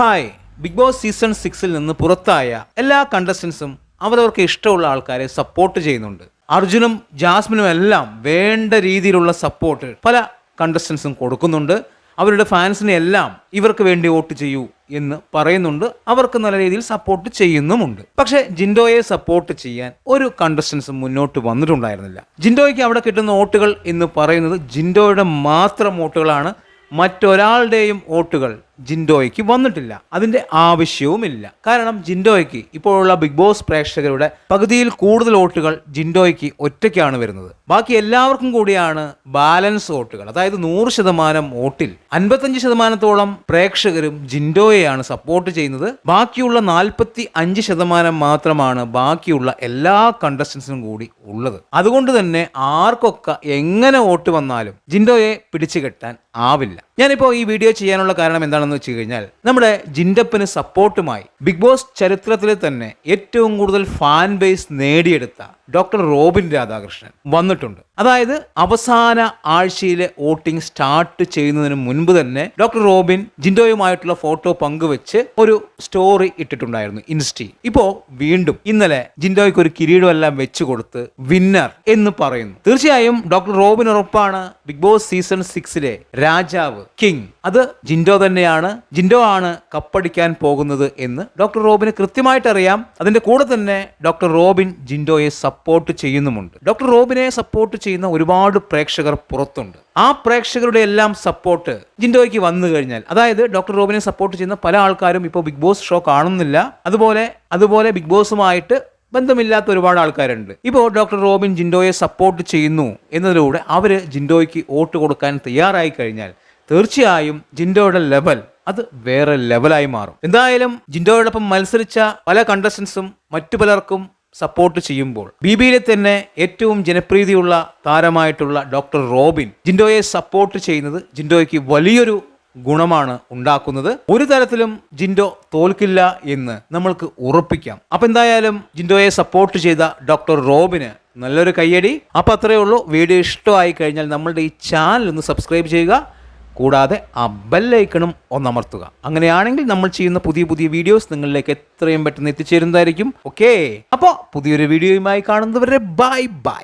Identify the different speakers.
Speaker 1: Hi. Big Boss season സിക്സിൽ നിന്ന് പുറത്തായ എല്ലാ കണ്ടസ്റ്റൻസും അവരവർക്ക് ഇഷ്ടമുള്ള ആൾക്കാരെ സപ്പോർട്ട് ചെയ്യുന്നുണ്ട്. അർജുനും ജാസ്മിനും എല്ലാം വേണ്ട രീതിയിലുള്ള സപ്പോർട്ട് പല കണ്ടസ്റ്റൻസും കൊടുക്കുന്നുണ്ട്. അവരുടെ ഫാൻസിനെ എല്ലാം ഇവർക്ക് വേണ്ടി വോട്ട് ചെയ്യൂ എന്ന് പറയുന്നുണ്ട്. അവർക്ക് നല്ല രീതിയിൽ സപ്പോർട്ട് ചെയ്യുന്നുമുണ്ട്. പക്ഷേ ജിൻഡോയെ സപ്പോർട്ട് ചെയ്യാൻ ഒരു കണ്ടസ്റ്റൻസും മുന്നോട്ട് വന്നിട്ടുണ്ടായിരുന്നില്ല. ജിൻഡോയ്ക്ക് അവിടെ കിട്ടുന്ന വോട്ടുകൾ എന്ന് പറയുന്നത് ജിൻഡോയുടെ മാത്രം വോട്ടുകളാണ്. മറ്റൊരാളുടെയും വോട്ടുകൾ ജിൻഡോയ്ക്ക് വന്നിട്ടില്ല. അതിന്റെ ആവശ്യവുമില്ല. കാരണം ജിൻഡോയ്ക്ക് ഇപ്പോഴുള്ള ബിഗ് ബോസ് പ്രേക്ഷകരുടെ പകുതിയിൽ കൂടുതൽ വോട്ടുകൾ ജിൻഡോയ്ക്ക് ഒറ്റയ്ക്കാണ് വരുന്നത്. ബാക്കി എല്ലാവർക്കും കൂടിയാണ് ബാലൻസ് വോട്ടുകൾ. അതായത് നൂറ് ശതമാനം വോട്ടിൽ അൻപത്തഞ്ച് ശതമാനത്തോളം പ്രേക്ഷകരും ജിൻഡോയെയാണ് സപ്പോർട്ട് ചെയ്യുന്നത്. ബാക്കിയുള്ള നാൽപ്പത്തി അഞ്ച് ശതമാനം മാത്രമാണ് ബാക്കിയുള്ള എല്ലാ കണ്ടസ്റ്റൻസിനും കൂടി ഉള്ളത്. അതുകൊണ്ട് തന്നെ ആർക്കൊക്കെ എങ്ങനെ വോട്ട് വന്നാലും ജിൻഡോയെ പിടിച്ചു കെട്ടാൻ ആവില്ല. ഞാനിപ്പോൾ ഈ വീഡിയോ ചെയ്യാനുള്ള കാരണം എന്താണെന്ന് വെച്ച് കഴിഞ്ഞാൽ നമ്മുടെ ജിൻഡപ്പിന് സപ്പോർട്ടുമായി ബിഗ് ബോസ് ചരിത്രത്തിലെ തന്നെ ഏറ്റവും കൂടുതൽ ഫാൻ ബേസ് നേടിയെടുത്ത ഡോക്ടർ റോബിൻ രാധാകൃഷ്ണൻ വന്നിട്ടുണ്ട്. അതായത് അവസാന ആഴ്ചയിലെ വോട്ടിംഗ് സ്റ്റാർട്ട് ചെയ്യുന്നതിന് മുൻപ് തന്നെ ഡോക്ടർ റോബിൻ ജിൻഡോയുമായിട്ടുള്ള ഫോട്ടോ പങ്കുവെച്ച് ഒരു സ്റ്റോറി ഇട്ടിട്ടുണ്ടായിരുന്നു ഇൻസ്റ്റി ഇപ്പോ വീണ്ടും ഇന്നലെ ജിൻഡോയ്ക്ക് ഒരു കിരീടമെല്ലാം വെച്ചു കൊടുത്ത് വിന്നർ എന്ന് പറയുന്നു. തീർച്ചയായും ഡോക്ടർ റോബിൻ ഉറപ്പാണ് ബിഗ് ബോസ് സീസൺ സിക്സിലെ രാജാവ് കിങ്. അത് ജിൻഡോ തന്നെയാണ്. ജിൻഡോ ആണ് കപ്പടിക്കാൻ പോകുന്നത് എന്ന് ഡോക്ടർ റോബിന് കൃത്യമായിട്ട് അറിയാം അതിന്റെ കൂടെ തന്നെ ഡോക്ടർ റോബിൻ ജിൻഡോയെ സപ്പോർട്ട് ചെയ്യുന്നുമുണ്ട്. ഡോക്ടർ റോബിനെ സപ്പോർട്ട് ചെയ്യുന്ന ഒരുപാട് പ്രേക്ഷകർ പുറത്തുണ്ട്. ആ പ്രേക്ഷകരുടെ എല്ലാം സപ്പോർട്ട് ജിൻഡോയ്ക്ക് വന്നു കഴിഞ്ഞാൽ അതായത് ഡോക്ടർ റോബിനെ സപ്പോർട്ട് ചെയ്യുന്ന പല ആൾക്കാരും ഇപ്പോൾ ബിഗ് ബോസ് ഷോ കാണുന്നില്ല. അതുപോലെ അതുപോലെ ബിഗ് ബോസുമായിട്ട് ബന്ധമില്ലാത്ത ഒരുപാട് ആൾക്കാരുണ്ട്. ഇപ്പോൾ ഡോക്ടർ റോബിൻ ജിൻഡോയെ സപ്പോർട്ട് ചെയ്യുന്നു എന്നതിലൂടെ അവർ ജിൻഡോയ്ക്ക് വോട്ട് കൊടുക്കാൻ തയ്യാറായി കഴിഞ്ഞാൽ തീർച്ചയായും ജിൻഡോയുടെ ലെവൽ അത് വേറെ ലെവലായി മാറും. എന്തായാലും ജിൻഡോയോടൊപ്പം മത്സരിച്ച പല കണ്ടസ്റ്റൻസും മറ്റു പലർക്കും സപ്പോർട്ട് ചെയ്യുമ്പോൾ ബി ബിയിലെ തന്നെ ഏറ്റവും ജനപ്രീതിയുള്ള താരമായിട്ടുള്ള ഡോക്ടർ റോബിൻ ജിൻഡോയെ സപ്പോർട്ട് ചെയ്യുന്നത് ജിൻഡോയ്ക്ക് വലിയൊരു ഗുണമാണ് ഉണ്ടാക്കുന്നത്. ഒരു തരത്തിലും ജിൻഡോ തോൽക്കില്ല എന്ന് നമ്മൾക്ക് ഉറപ്പിക്കാം. അപ്പൊ എന്തായാലും ജിൻഡോയെ സപ്പോർട്ട് ചെയ്ത ഡോക്ടർ റോബിന് നല്ലൊരു കയ്യടി. അപ്പൊ അത്രയേ ഉള്ളൂ. വീഡിയോ ഇഷ്ടമായി കഴിഞ്ഞാൽ നമ്മളുടെ ഈ ചാനൽ ഒന്ന് സബ്സ്ക്രൈബ് ചെയ്യുക. കൂടാതെ ആ ബെല്ലൈക്കണും ഒന്നമർത്തുക. അങ്ങനെയാണെങ്കിൽ നമ്മൾ ചെയ്യുന്ന പുതിയ പുതിയ വീഡിയോസ് നിങ്ങളിലേക്ക് എത്രയും പെട്ടെന്ന് എത്തിച്ചേരുന്നതായിരിക്കും. ഓക്കെ? അപ്പോൾ പുതിയൊരു വീഡിയോയുമായി കാണുന്നവരെ ബൈ ബൈ.